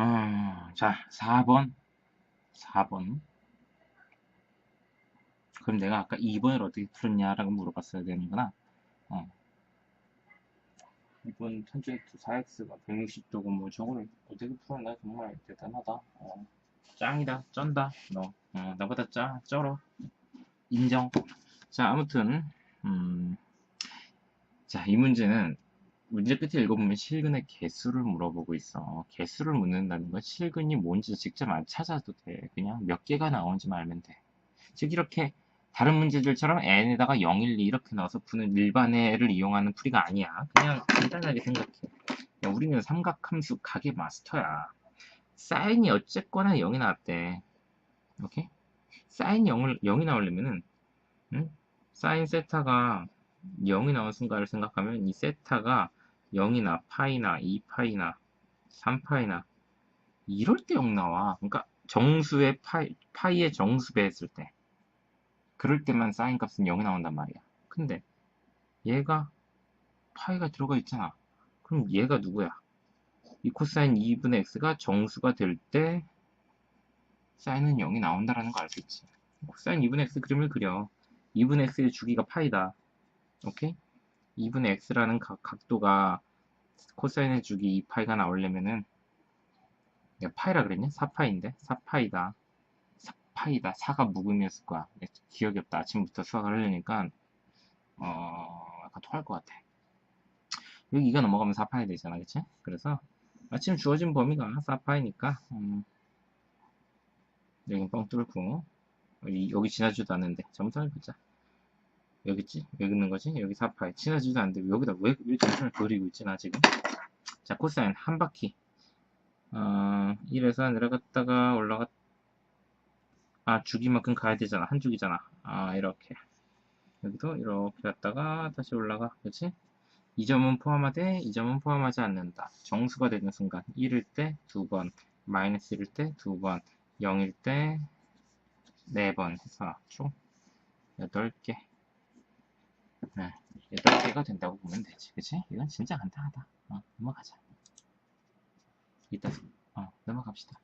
음, 자, 4번. 4번. 그럼 내가 아까 2번을 어떻게 풀었냐라고 물어봤어야 되는구나. 어. 2번 탄젠트 4x가 160도고 뭐 저거를 어떻게 풀었나 정말 대단하다. 어. 짱이다. 쩐다. 너. 어, 나보다 짜. 쩔어. 인정. 자, 아무튼 음. 자, 이 문제는 문제 끝에 읽어보면 실근의 개수를 물어보고 있어. 개수를 묻는다는 건 실근이 뭔지 직접 안 찾아도 돼. 그냥 몇 개가 나오는지만 알면 돼. 즉 이렇게 다른 문제들처럼 n에다가 0, 1, 2 이렇게 넣어서 푸는 일반해를 이용하는 풀이가 아니야. 그냥 간단하게 생각해. 야, 우리는 삼각함수 가게 마스터야. 사인이 어쨌거나 0이 나왔대. 오케이? 사인 0을, 0이 나오려면은 응? 사인 세타가 0이 나온 순간을 생각하면 이 세타가 0이나 파이나 2파이나 3파이나 이럴 때 0 나와. 그러니까 정수의 파이, 파이의 정수배 했을 때 그럴 때만 사인 값은 0이 나온단 말이야. 근데 얘가 파이가 들어가 있잖아. 그럼 얘가 누구야? 이 코사인 2분의 x가 정수가 될 때 사인은 0이 나온다라는 거 알 수 있지. 코사인 2분의 x 그림을 그려. 2분의 x의 주기가 파이다. 오케이? 2분의 x라는 각, 각도가 코사인의 주기 2파이가 나오려면은 내가 파이라 그랬냐? 4파이인데? 4파이다. 4파이다. 4가 묵음이었을 거야. 기억이 없다. 아침부터 수학을 하려니까 어 약간 토할 것 같아. 여기 2가 넘어가면 4파이 되잖아. 그치? 그래서 아침 주어진 범위가 4파이니까 음, 여기 뻥 뚫고 여기, 여기 지나지도 않는데. 점수를 보자 여기 있지? 여기 있는 거지? 여기 4파이. 친하지도 않는데 여기다 왜, 왜 점선을 그리고 있지, 나 지금? 자, 코사인 한 바퀴. 어, 1에서 내려갔다가 올라갔, 아, 주기만큼 가야 되잖아. 한 주기잖아. 아, 이렇게. 여기도 이렇게 갔다가 다시 올라가. 그치? 이 점은 포함하되, 이 점은 포함하지 않는다. 정수가 되는 순간. 1일 때 두 번, 마이너스 1일 때 두 번, 0일 때 네번 해서 총 8개. 네, 8개가 된다고 보면 되지. 그치? 이건 진짜 간단하다. 어, 넘어가자. 이따, 어, 넘어갑시다.